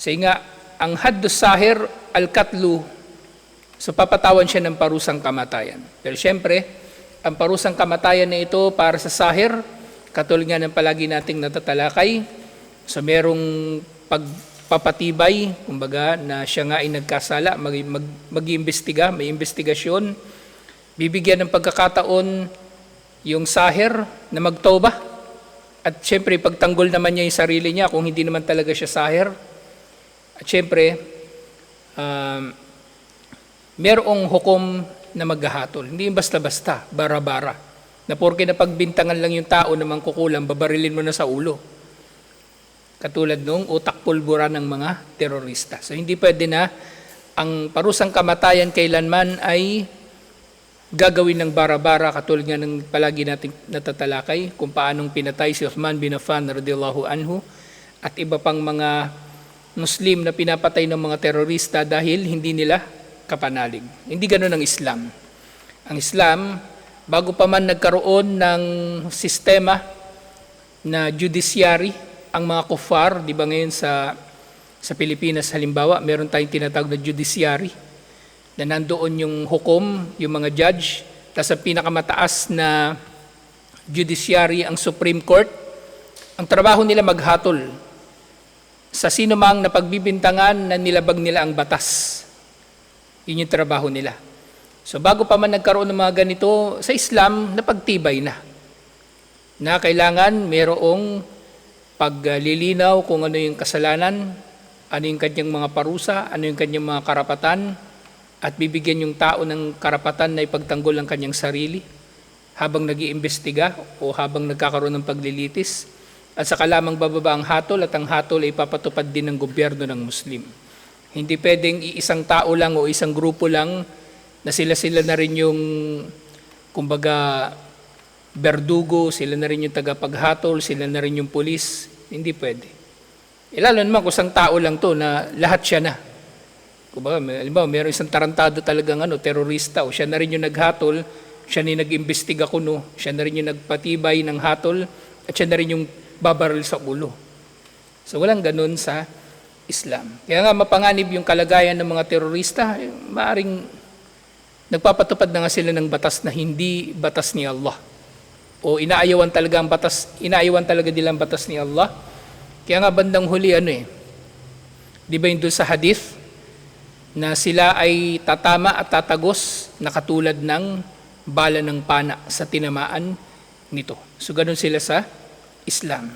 Say nga, ang haddus sahir al-katlu, so papatawan siya ng parusang kamatayan. Pero siyempre, ang parusang kamatayan na ito para sa sahir, katulad nga ng palagi nating natatalakay, so merong pagpapatibay, kumbaga, na siya nga ay nagkasala, mag, mag, mag-iimbestiga, may investigasyon, bibigyan ng pagkakataon yung sahir na magtoba. At siyempre, pagtanggol naman niya yung sarili niya kung hindi naman talaga siya sahir. At siyempre, um, merong hukom na maghahatol. Hindi yung basta-basta, bara-bara. Na porke na pagbintangan lang yung tao na mangkukulam, babarilin mo na sa ulo. Katulad nung utak pulbura ng mga terorista. So hindi pwede na ang parusang kamatayan kailanman ay gagawin ng bara-bara katulad nga ng palagi nating natatalakay kung paanong pinatay si Uthman bin Affan radiyallahu anhu at iba pang mga Muslim na pinapatay ng mga terorista dahil hindi nila kapanalig. Hindi ganoon ang Islam. Ang Islam, bago pa man nagkaroon ng sistema na judiciary, ang mga kufar, di ba ngayon sa, sa Pilipinas halimbawa, meron tayong tinatawag na judiciary, na nandoon yung hukom, yung mga judge, tapos ang pinakamataas na judiciary, ang Supreme Court, ang trabaho nila maghatol sa sino mang napagbibintangan na nilabag nila ang batas. Yun yung trabaho nila. So bago pa man nagkaroon ng mga ganito, sa Islam, napagtibay na. Na kailangan merong paglilinaw kung ano yung kasalanan, ano yung kanyang mga parusa, ano yung kanyang mga karapatan, at bibigyan yung tao ng karapatan na ipagtanggol ang kanyang sarili habang nag iimbestiga o habang nagkakaroon ng paglilitis. At saka lamang bababa ang hatol at ang hatol ay ipapatupad din ng gobyerno ng Muslim. Hindi pwedeng isang tao lang o isang grupo lang na sila-sila na rin yung, kumbaga, berdugo, sila na rin yung tagapaghatol, sila na rin yung pulis. Hindi pwede. E lalo naman kung isang tao lang to na lahat siya na. Kumbaga, halimbawa, mayroong isang tarantado talagang ano, terorista, o siya na rin yung naghatol, siya na yung nag-imbestiga kuno, siya na rin yung nagpatibay ng hatol, at siya na rin yung babaril sa ulo. So walang ganun sa Islam. Kaya nga mapanganib yung kalagayan ng mga terorista, eh, maaring nagpapatupad na nga sila ng batas na hindi batas ni Allah. O inaayawan talaga ang batas, inaayawan talaga nila ang batas ni Allah. Kaya nga bandang huli ano eh, di ba yung doon sa hadith, na sila ay tatama at tatagos na katulad ng bala ng pana sa tinamaan nito. So ganun sila sa Islam.